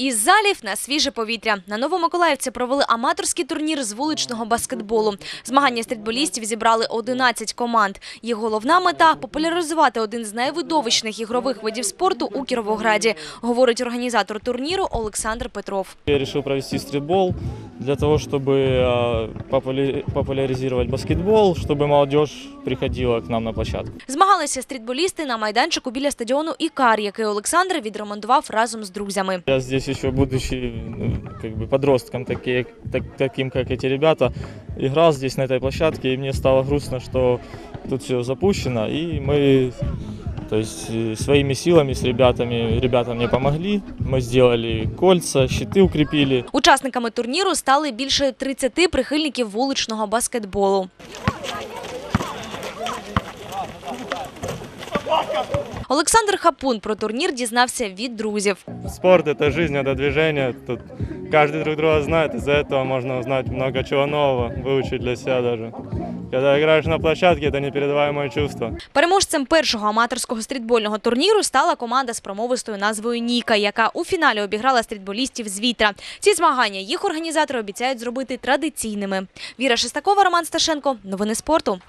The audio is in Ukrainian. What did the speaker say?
Із залів на свіже повітря. На Новомиколаївці провели аматорський турнір з вуличного баскетболу. Змагання стрітболістів зібрали 11 команд. Їх головна мета – популяризувати один з найвидовищних ігрових видів спорту у Кіровограді, говорить організатор турніру Олександр Петров. Я вирішив провести стритбол для того, чтобы э, популя- популяризировать баскетбол, чтобы молодежь приходила к нам на площадку. Змагалися стрітболісти на майданчику біля стадіону «Ікар», який Олександр відремонтував разом з друзями. Я здесь еще будучи ну, как бы подростком, такие, так- таким как эти ребята, играл здесь на этой площадке, и мне стало грустно, что тут все запущено, и мы то есть э, своими силами с ребятами, ребята мне помогли, мы сделали кольца, щиты укрепили, Учасниками турніру стали більше 30 прихильників вуличного баскетболу. Олександр Хапун про турнір дізнався від друзів. Спорт – это жизнь, это движение. Тут каждый друг друга знает, из-за этого можно узнать много чего нового, выучить для себя даже. Когда играешь на площадке, это непередаваемое чувство. Переможцем першого аматорського стрітбольного турніру стала команда з промовистою назвою Ніка, яка у фіналі обіграла стрітболістів з вітра. Ці змагання їх організатори обіцяють зробити традиційними. Віра Шестакова, Роман Сташенко. Новини спорту.